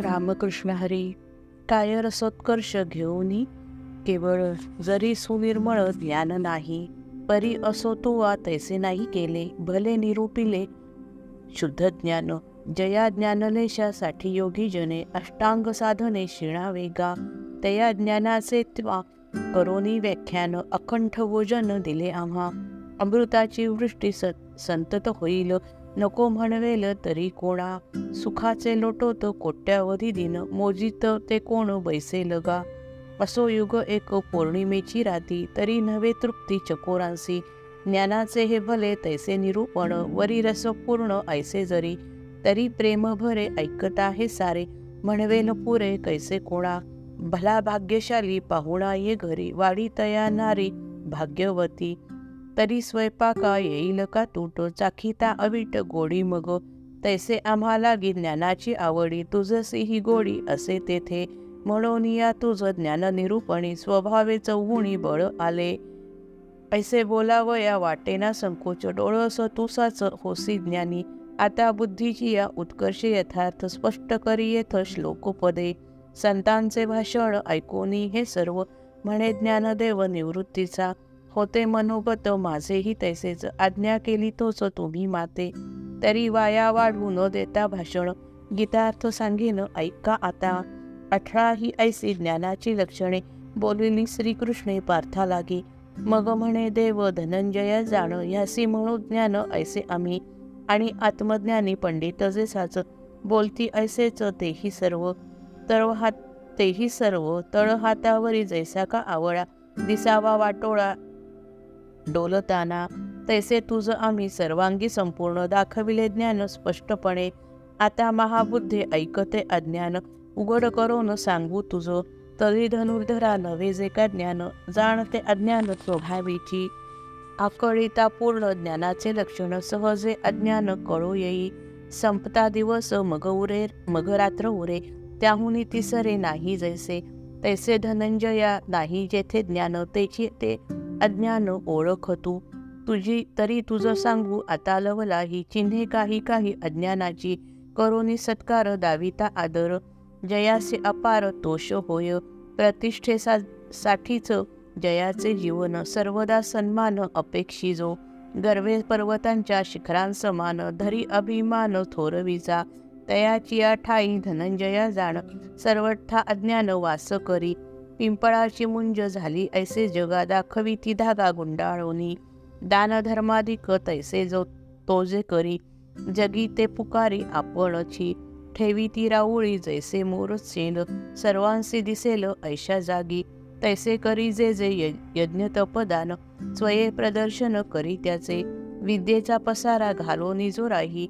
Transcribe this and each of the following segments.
रामकृष्ण हरी काय रसोत्कर्ष घेऊनी केवळ जरी सुनिर्मळ ज्ञान नाही परी असो तो वा तैसे नाही केले भले निरूपिले. शुद्ध ज्ञान जया ज्ञानलेशासाठी योगी जने अष्टांग साधने शिणावे गा. तया ज्ञानाचे त्वा करोनी व्याख्यान अखंड वोजन दिले आम्हा. अमृताची वृष्टी स संतत होईल नको म्हणवेल तरी कोणा सुखाचे लोटोत कोट्यावधी दिन मोजित ते कोण बैसे लगा. असो युग एक पौर्णिमेची राती तरी नव्हे तृप्ती चकोरांसी. ज्ञानाचे हे भले तैसे निरूपण वरी रसपूर्ण ऐसे जरी. तरी प्रेम भरे ऐकता हे सारे म्हणवेल पुरे कैसे कोणा. भला भाग्यशाली पाहुणा ये घरी वाडी तया नारी भाग्यवती. तरी स्वयंपाका येईल का तूट? चाखिता अविट गोडी मग. तैसे आम्हाला ज्ञानाची आवडी तुझसी ही गोडी असे तेथे. म्हणून या तुझ ज्ञान निरूपणी स्वभावे चौगुणी बळ आले. ऐसे बोलावया वाटेना संकोच. डोळस तुसाच होसी ज्ञानी. आता बुद्धीची या उत्कर्ष यथार्थ स्पष्ट करी येथ श्लोकपदे. संतांचे भाषण ऐकोनी हे सर्व. म्हणे ज्ञानदेव निवृत्तीचा. होते मनोगत माझेही तैसेच. आज्ञा केली तोच तुम्ही माते. तरी वाया वाढू न देता भाषण. गीतार्थ सांगेन ऐका आता. अठरा ही ऐसी ज्ञानाची लक्षणे. बोलिली श्रीकृष्णे पार्था लागी. मग म्हणे देव धनंजय जाण यासी म्हणू ज्ञान ऐसे आम्ही. आणि आत्मज्ञानी पंडित जे साच बोलती ऐसेच तेही सर्व. तळ हात तेही सर्व. तळ हातावरी जैसा का आवळा. दिसावा वाटोळा. डोलताना तैसे तुझं आम्ही सर्वांगी संपूर्ण दाखविले ज्ञान स्पष्टपणे. आता महाबुद्धे ऐकते अज्ञान उघड करून सांगू तुझं. तरी धनुर्धरा नवे जे का ज्ञान जाणते अज्ञान स्वभावीची. आकळीता पूर्ण ज्ञानाचे लक्षण सहजे अज्ञान कळू येई. संपता दिवस मग उरे मग रात्र उरे त्याहुनी तिसरे नाही जैसे. तैसे धनंजया नाही जेथे ज्ञान तेची ते अज्ञान ओळख तू. तुझी तरी तुझं सांगू आता लवला ही चिन्हे काही काही अज्ञानाची. करोनी सत्कार दाविता आदर. जयाचे अपार तोष होय. प्रतिष्ठेसा साठीच जयाचे जीवन सर्वदा सन्मान अपेक्षिजो. गर्वे पर्वतांच्या शिखरांसमान धरी अभिमान थोरविजा तयाची ठाई धनंजया जाण सर्वठा अज्ञान वास करी. पिंपळाची मुंज झाली ऐसे जगा दाखवी ती धागा गुंडाळोनी. दानधर्माधिक तैसे जो तोजे करी जगी ते पुकारी आपणची. ठेवी ती राऊळी जैसे मोर सेन सर्वांसी दिसेल ऐशा जागी. तैसे करी जे जे यज्ञ तपदान स्वये प्रदर्शन करी त्याचे. विद्येचा पसारा घालो निजोराही.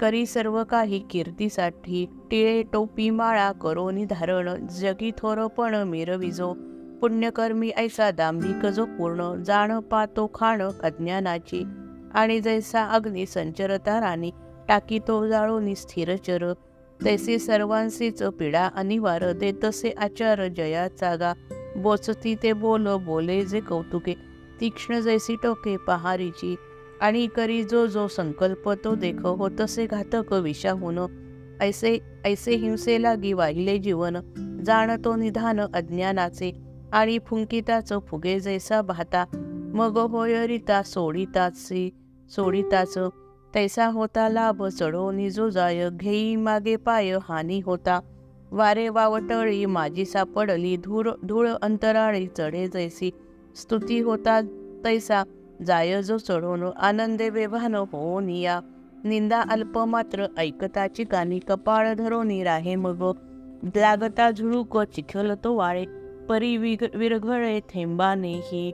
करी सर्व काही कीर्तीसाठी टिळे टोपी माळा करोनी धारण जगी थोरपण मिरविजो. पुण्यकर्मी ऐसा दांभिक जो पूर्ण जाण पातो खाण अज्ञानाची. आणि जैसा अग्नी संचरता राणी टाकी तो जाळूनी स्थिरचर तैसे सर्वांसीच पिडा अनिवार दे तसे आचार जया चागा. बोचती ते बोल बोले जे कौतुके. तीक्ष्ण जैसी टोके पहारीची. आणि करी जो जो संकल्प तो देख हो तसे घातक विषाहून. ऐसे ऐसे हिंसे लागी वाहिले जीवन. जाणतो निधान अज्ञानाचे. आणि फुंकिताच फुगे जैसा भाता. मग होय सोडिताचे सोडिताच. तैसा होता लाभ चढो निजो जाय. घेई मागे पाय हानी होता. वारे वावटळी माझी सापडली. धूळ धूळ अंतराळी चढे जैसी. स्तुती होता तैसा. जाय जो आनंदे वेभान हो निया निंदा अल्प मात्र ऐकताची कानी कपाळ धरोनी राहे मग. लागता झुळूक चिखल तो वाळे परी विग विरघळे थेंबाने ही.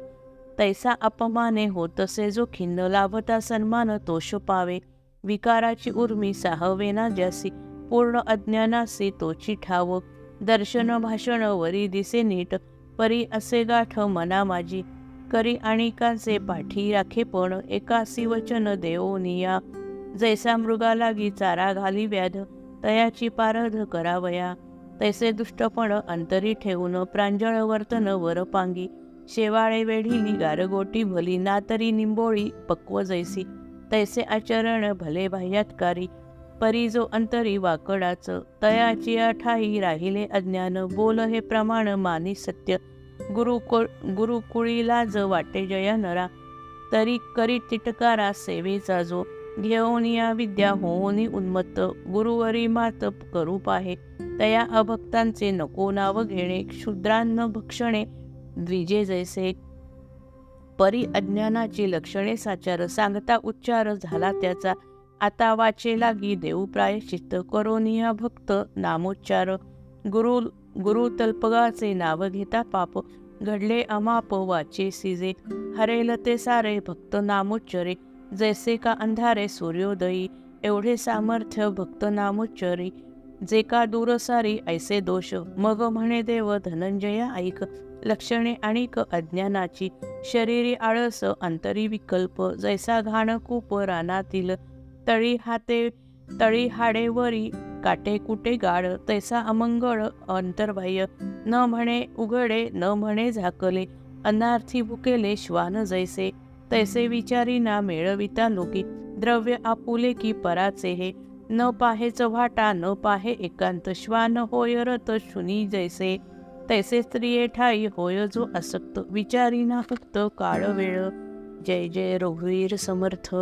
तैसा अपमाने हो तसे जो खिन्न लाभता सन्मान तोष पावे विकाराची उर्मी साहवेना ज्यासी पूर्ण अज्ञानासी तोची ठाव दर्शन भाषण वरी दिसे नीट परी असे गाठ मना माझी. करी आणिकाचे पाठी राखे पण एकासी वचन देवोनिया जैसा मृगालागी चारा घाली व्याध तयाची पारध करावया. तैसे दुष्टपण अंतरी ठेवून प्रांजळ वर्तन वरपांगी शेवाळे वेढिली गारगोटी भली ना तरी निंबोळी पक्व जैसी. तैसे आचरण भले बाह्यातकारी परी जो अंतरी वाकडाच. तयाची आठाई राहिले अज्ञान बोल हे प्रमाण मानी सत्य. गुरुकुळ गुरुकुळीला ज वाटे जय नरा तरी करी तिटकारा सेवेचा जो घेऊन या विद्या होऊन उन्मत्त. गुरुवरी मात करू पाहे. तया अभक्तांचे नको नाव घेणे. क्षुद्रान्न भक्षणे. द्विजे जैसे. परी अज्ञानाची लक्षणे साचार. सांगता उच्चार झाला त्याचा. आता वाचे लागी देऊ प्रायश्चित्त. करोनिया भक्त नामोच्चार. गुरु गुरु तल्पगाचे नाव घेता पाप घडले अमाप वाचे सिजे हरेल ते सारे भक्त नामोच्चरे जैसे का अंधारे सूर्योदयी एवढे सामर्थ्य भक्त नामोच्चरी जे का दूर सारी ऐसे दोष मग म्हणे देव धनंजया ऐक लक्षणे आणिक अज्ञानाची शरीरी आळस अंतरी विकल्प जैसा घाण कूप रानातील तळी हाते तळी हाडेवरी काटे कुटे गाड तैसा अमंगळ अंतर्बाह्य. न म्हणे उघडे न म्हणे झाकले. अनार्थी भुकेले श्वान जैसे. तैसे विचारी ना मेळविता लोकी. द्रव्य आपुले की पराचे हे. न पाहे चव्हाटा न पाहे एकांत. श्वान होय रत शुनी जैसे. तैसे स्त्रिये ठाई होय जो असक्त विचारी ना फक्त काळ वेळ जय जय रघुवीर समर्थ.